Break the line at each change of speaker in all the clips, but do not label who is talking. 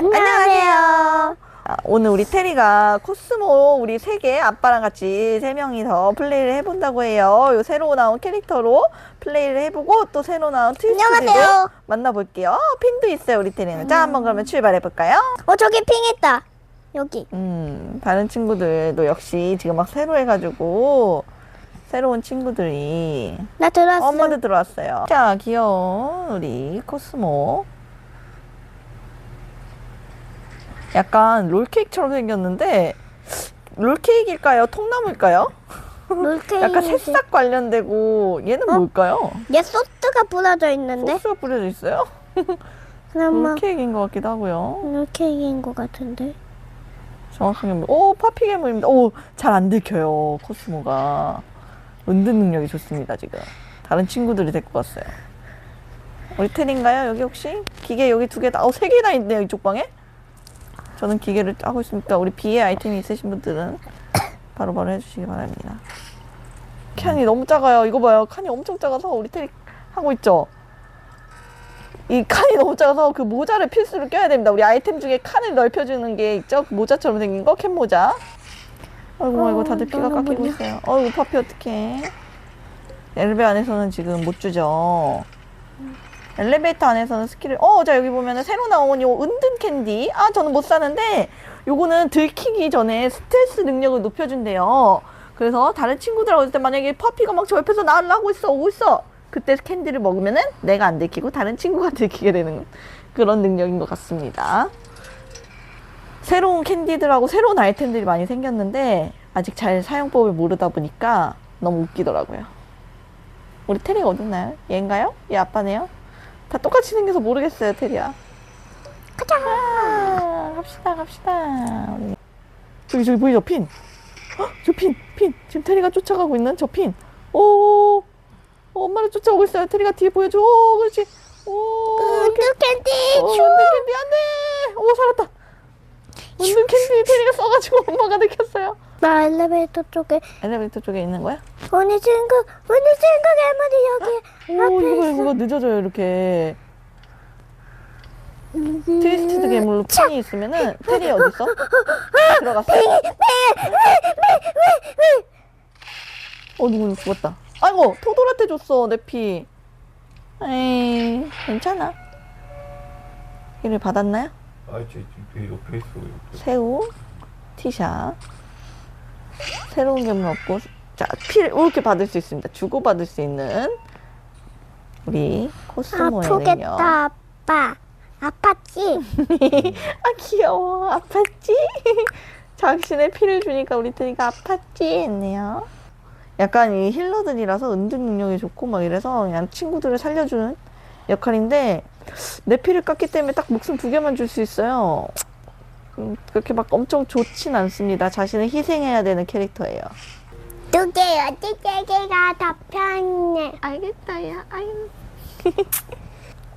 안녕하세요.
아, 오늘 우리 테리가 코스모 우리 세 개 아빠랑 같이 세 명이서 플레이를 해본다고 해요. 요 새로 나온 캐릭터로 플레이를 해보고 또 새로 나온
안녕하세요.
만나볼게요. 핀도 있어요 우리 테리는. 자 한번 그러면 출발해 볼까요?
어 저기 핑 있다. 여기.
음 다른 친구들도 역시 지금 막 새로 해가지고 새로운 친구들이
나 들어왔어.
엄마도 들어왔어요. 자 귀여운 우리 코스모. 약간 롤케이크처럼 생겼는데 롤케이크일까요? 통나무일까요?
롤케이크.
약간 새싹 관련되고 얘는
어?
뭘까요?
얘 소스가 뿌려져 있는데.
소스가 뿌려져 있어요?
그나마
롤케이크인 것 같기도 하고요.
롤케이크인 것 같은데.
정확하게 뭐- 오 파피 괴물입니다. 오잘 안 들켜요 코스모가 은근 능력이 좋습니다 지금. 다른 친구들이 데리고 왔어요. 우리 텔인가요 여기 혹시? 기계 여기 두 개 다, 어세 개나 있네요 이쪽 방에. 저는 기계를 하고 있으니까 우리 비에 아이템이 있으신 분들은 바로 바로 해주시기 바랍니다. 칸이 너무 작아요. 이거 봐요. 칸이 엄청 작아서 우리 텔이 하고 있죠. 이 칸이 너무 작아서 그 모자를 필수로 껴야 됩니다. 우리 아이템 중에 칸을 넓혀주는 게 있죠. 그 모자처럼 생긴 거, 캔 모자. 아이고, 아이고, 다들 피가
너무
깎이고. 있어요. 아이고, 파피 어떡해. 엘리베 안에서는 지금 못 주죠. 엘리베이터 안에서는 스킬을, 어, 자, 여기 보면은 새로 나온 요 은든 캔디. 아, 저는 못 사는데, 요거는 들키기 전에 스트레스 능력을 높여 준대요. 그래서 다른 친구들하고 있을 때 만약에 파피가 막 저 옆에서 하고 있어, 오고 있어. 그때 캔디를 먹으면은 내가 안 들키고 다른 친구가 들키게 되는 그런 능력인 것 같습니다. 새로운 캔디들하고 새로운 아이템들이 많이 생겼는데 아직 잘 사용법을 모르다 보니까 너무 웃기더라고요. 우리 테리가 어딨나요? 얘인가요? 얘 아빠네요? 다 똑같이 생겨서 모르겠어요, 테리야. 가자! 아, 갑시다, 갑시다. 우리. 저기, 저기 보이죠? 핀! 헉, 저 핀! 핀! 지금 테리가 쫓아가고 있는 저 핀! 오! 어, 엄마를 쫓아오고 있어요. 테리가 뒤에 보여줘. 오, 그렇지. 오,
은두 캔디
어,
줘.
은근 캔디 안 돼! 오, 살았다. 은근 캔디 테리가 써가지고 엄마가 느꼈어요.
나 엘리베이터 쪽에
엘리베이터 쪽에 있는 거야?
언니 친구, 언니 친구 괴물이 여기
오,
앞에
이거,
있어.
이거 늦어져요, 이렇게. 트위스티드 괴물로 핀이 있으면은, 테리 어딨어? 들어갔어? 어, 누구 죽었다. 아이고, 토돌한테 줬어, 내 피. 에이, 괜찮아. 피를 받았나요?
아, 저 옆에 있어.
새우, 티샷. 새로운 괴물 없고, 자, 피를 이렇게 받을 수 있습니다. 주고 받을 수 있는 우리 코스모에는요.
아프겠다 아빠. 아팠지?
아, 귀여워. 아팠지? 당신의 피를 주니까 우리 테리가 아팠지? 했네요. 약간 이 힐러들이라서 은둔 능력이 좋고 막 이래서 그냥 친구들을 살려주는 역할인데 내 피를 깎기 때문에 딱 목숨 두 개만 줄 수 있어요. 음, 그렇게 막 엄청 좋진 않습니다. 자신을 희생해야 되는 캐릭터예요.
두 개요. 두 개가 더 편해.
알겠다, 야. 아유.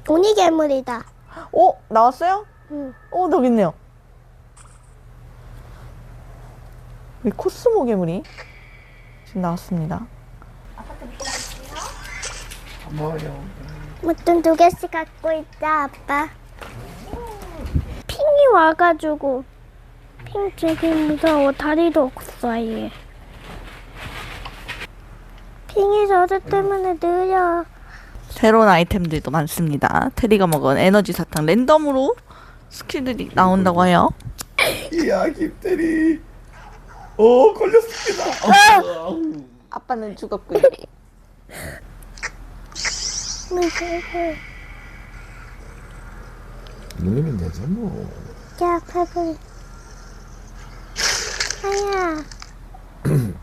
언니 괴물이다.
어? 나왔어요?
응.
어, 여기 있네요. 우리 코스모 괴물이 지금 나왔습니다.
뭐요?
무튼 두 개씩 갖고 있다 아빠. 핑이 와가지고 핑 되게 무서워 다리도 없어 얘. 핑이 저들 때문에 느려.
새로운 아이템들도 많습니다. 테리가 먹은 에너지 사탕 랜덤으로 스킬들이 나온다고 해요.
이야, 김태리. 어, 걸렸습니다. 어,
아빠는.
무서워.
누르면 되죠, 뭐.
자, 팔불. 아야.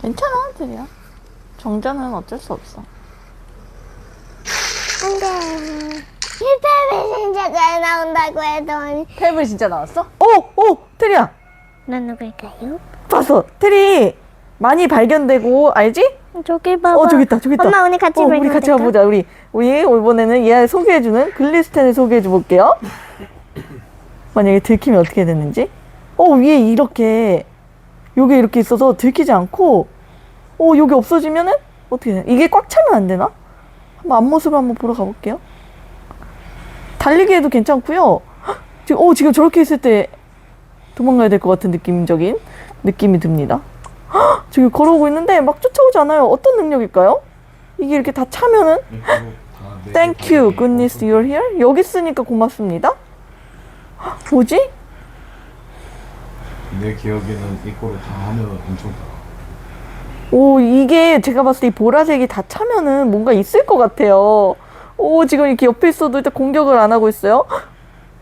괜찮아, 테리야. 정자는 어쩔 수 없어.
안 돼. 힐패이 진짜 잘 나온다고 해더니.
탭을 진짜 나왔어? 오! 오! 테리야!
난 누굴까요?
봤어! 테리! 많이 발견되고, 알지?
저기 봐봐.
어, 저기 있다, 저기 있다.
엄마 오늘 같이
어, 우리? 같이 가보자. 우리, 우리 이번에는 얘 소개해주는 글리스텐을 소개해줘 볼게요. 만약에 들키면 어떻게 되는지. 어, 위에 이렇게, 요게 이렇게 있어서 들키지 않고, 어, 여기 없어지면은 어떻게 돼? 이게 꽉 차면 안 되나? 한번 앞모습을 한번 보러 가볼게요. 달리기 해도 괜찮고요. 헉, 지금, 어, 지금 저렇게 있을 때 도망가야 될 것 같은 느낌적인 느낌이 듭니다. 헉, 지금 걸어오고 있는데 막 쫓아오지 않아요. 어떤 능력일까요? 이게 이렇게 다 차면은 Thank you, goodness you're here. 여기 있으니까 고맙습니다. 헉, 뭐지?
내 기억에는 이거를 다 하면 엄청
오, 이게 제가 봤을 때 이 보라색이 다 차면은 뭔가 있을 것 같아요. 오, 지금 이렇게 옆에 있어도 일단 공격을 안 하고 있어요.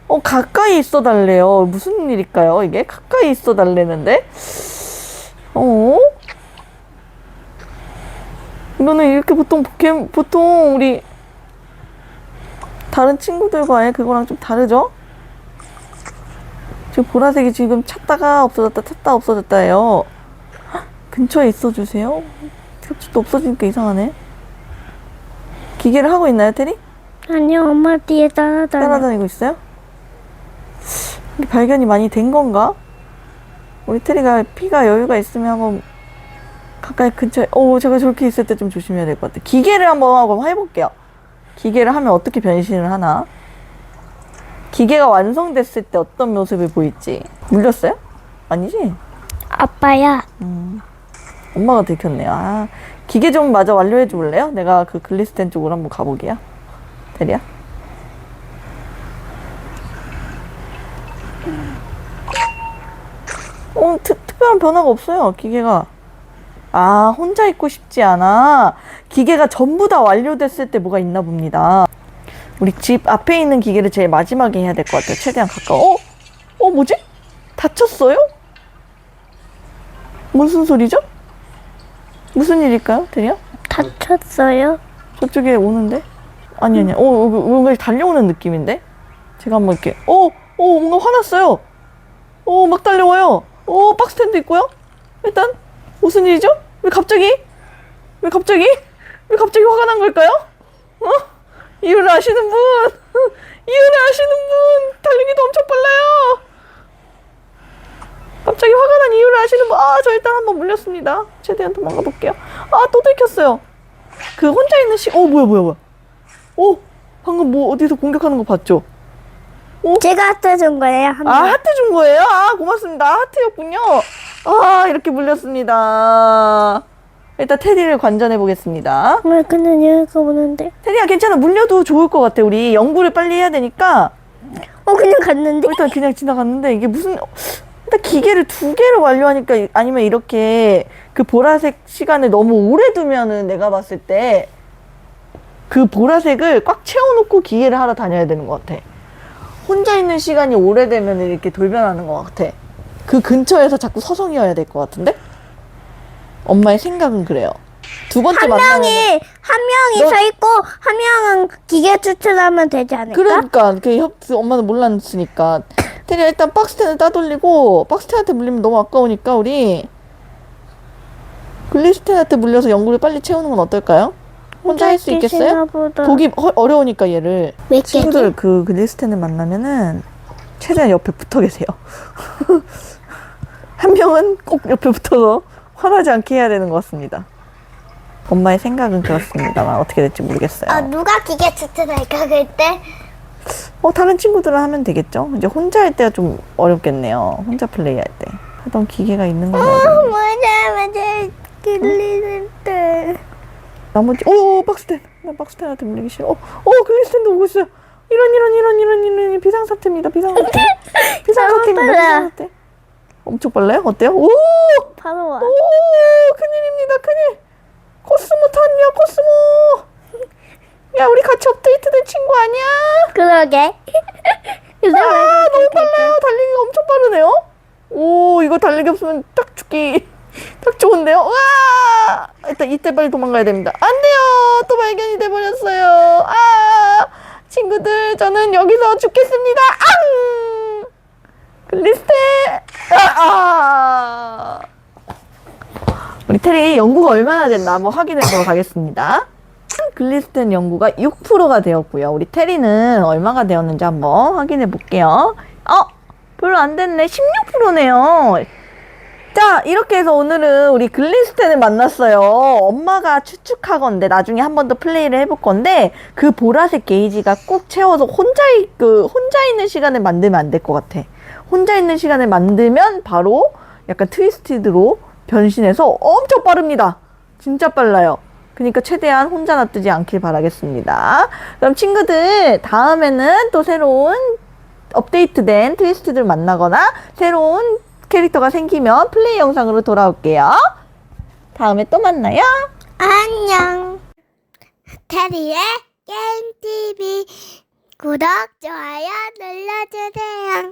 어, 가까이 있어 달래요. 무슨 일일까요, 이게? 가까이 있어 달래는데? 어? 이거는 이렇게 보통 포켓, 보통 우리 다른 친구들과의 그거랑 좀 다르죠? 지금 보라색이 지금 찾다가 없어졌다, 찾다 없어졌다예요. 근처에 있어 주세요. 갑자기 또 없어지니까 이상하네. 기계를 하고 있나요, 테리?
아니요, 엄마 뒤에 따라다녀.
따라다니고 있어요? 발견이 많이 된 건가? 우리 테리가 피가 여유가 있으면 한번 가까이 근처에, 오, 제가 저렇게 있을 때 좀 조심해야 될 것 같아. 기계를 한번 하고 해볼게요. 기계를 하면 어떻게 변신을 하나? 기계가 완성됐을 때 어떤 모습을 보일지. 물렸어요? 아니지?
아빠야.
엄마가 들켰네요. 아, 기계 좀 마저 완료해 줄래요? 내가 그 글리스텐 쪽으로 한번 가보게요. 대리야? 어, 트, 특별한 변화가 없어요, 기계가. 아, 혼자 있고 싶지 않아. 기계가 전부 다 완료됐을 때 뭐가 있나 봅니다. 우리 집 앞에 있는 기계를 제일 마지막에 해야 될 것 같아요. 최대한 가까워. 어? 어, 뭐지? 다쳤어요? 무슨 소리죠? 무슨 일일까요, 대리야?
다쳤어요?
저쪽에 오는데? 아니, 아니, 어, 어, 뭔가 달려오는 느낌인데? 제가 한번 이렇게, 어, 어, 뭔가 화났어요. 어, 막 달려와요. 어, 박스탠드 있고요. 일단, 무슨 일이죠? 왜 갑자기? 왜 갑자기? 왜 갑자기 화가 난 걸까요? 어? 이유를 아시는 분! 이유를 아시는 분! 달리기도 엄청 빨라요! 갑자기 화가 난 이유를 아시는 분, 아, 저 일단 한번 물렸습니다. 최대한 도망가 볼게요. 아, 또 들켰어요. 그 혼자 있는 시, 어, 뭐야, 뭐야, 뭐야. 어, 방금 뭐 어디서 공격하는 거 봤죠?
제가 갖다 준 거예요, 한
아,
번.
하트 준 거예요? 아, 고맙습니다. 하트였군요. 아, 이렇게 물렸습니다. 일단 테디를 관전해 보겠습니다.
왜 근데 얘가 오는데?
테디야, 괜찮아. 물려도 좋을 것 같아. 우리 연구를 빨리 해야 되니까.
어, 그냥 갔는데?
일단 그냥 지나갔는데 이게 무슨 일단 기계를 두 개를 완료하니까 이- 아니면 이렇게 그 보라색 시간을 너무 오래 두면은 내가 봤을 때 그 보라색을 꽉 채워놓고 기계를 하러 다녀야 되는 것 같아. 혼자 있는 시간이 오래되면 이렇게 돌변하는 것 같아. 그 근처에서 자꾸 서성이어야 될 것 같은데? 엄마의 생각은 그래요. 두 번째
한
만나면
명이, 한 명이
너-
서 있고, 한 명은 기계 추출하면 되지 않을까?
그러니까 그 협, 그 엄마는 몰랐으니까 테리야 일단 박스텐을 따돌리고 박스텐한테 물리면 너무 아까우니까 우리 글리스텐한테 물려서 연구를 빨리 채우는 건 어떨까요? 혼자 할 수 있겠어요?
보다.
보기 허- 어려우니까 얘를
몇 개지?
친구들 그 글리스텐을 만나면은 최대한 옆에 붙어 계세요. 한 명은 꼭 옆에 붙어서 화나지 않게 해야 되는 것 같습니다. 엄마의 생각은 그렇습니다만 어떻게 될지 모르겠어요.
아, 누가 기계 추출할까, 그때?
어, 다른 친구들은 하면 되겠죠? 이제 혼자 할 때가 좀 어렵겠네요. 혼자 플레이할 때. 하던 기계가 있는 건 맞아요.
뭐냐, 맞아. 길리는 때.
나머지, 오, 박스텐. 나 박스텐한테 물리기 싫어. 어, 어, 글리스텐도 오고 있어요. 이런, 이런, 이런, 이런, 이런, 비상사태입니다. 비상사태. 비상사태입니다. 비상사태. 엄청 빨라요? 어때요? 오!
바로 와.
오! 큰일입니다. 큰일. 코스모 탔냐, 코스모. 야, 우리 같이 업데이트된 친구 아니야?
그러게. 근데
아,
왜
너무
그렇게
빨라요. 달리기가 엄청 빠르네요. 오, 이거 달리기 없으면 딱 죽기. 딱 좋은데요? 와! 일단 이때 빨리 도망가야 됩니다. 안 돼요! 또 발견이 돼 버렸어요. 아! 친구들, 저는 여기서 죽겠습니다. 앙! 글리스테! 아! 아! 우리 테리 연구가 얼마나 됐나 한번 확인해 보러 가겠습니다. 글리스텐 연구가 6%가 되었고요. 우리 테리는 얼마가 되었는지 한번 확인해 볼게요. 어, 별로 안 됐네. 16%네요. 자, 이렇게 해서 오늘은 우리 글리스텐을 만났어요. 엄마가 추측하건데 나중에 한 번 더 플레이를 해볼 건데 그 보라색 게이지가 꾹 채워서 혼자 있, 그 혼자 있는 시간을 만들면 안 될 것 같아. 혼자 있는 시간을 만들면 바로 약간 트위스티드로 변신해서 엄청 빠릅니다. 진짜 빨라요. 그러니까 최대한 혼자 놔두지 않길 바라겠습니다. 그럼 친구들 다음에는 또 새로운 업데이트된 트위스트들 만나거나 새로운 캐릭터가 생기면 플레이 영상으로 돌아올게요. 다음에 또 만나요.
안녕. 테리의 게임 TV 구독 좋아요 눌러주세요.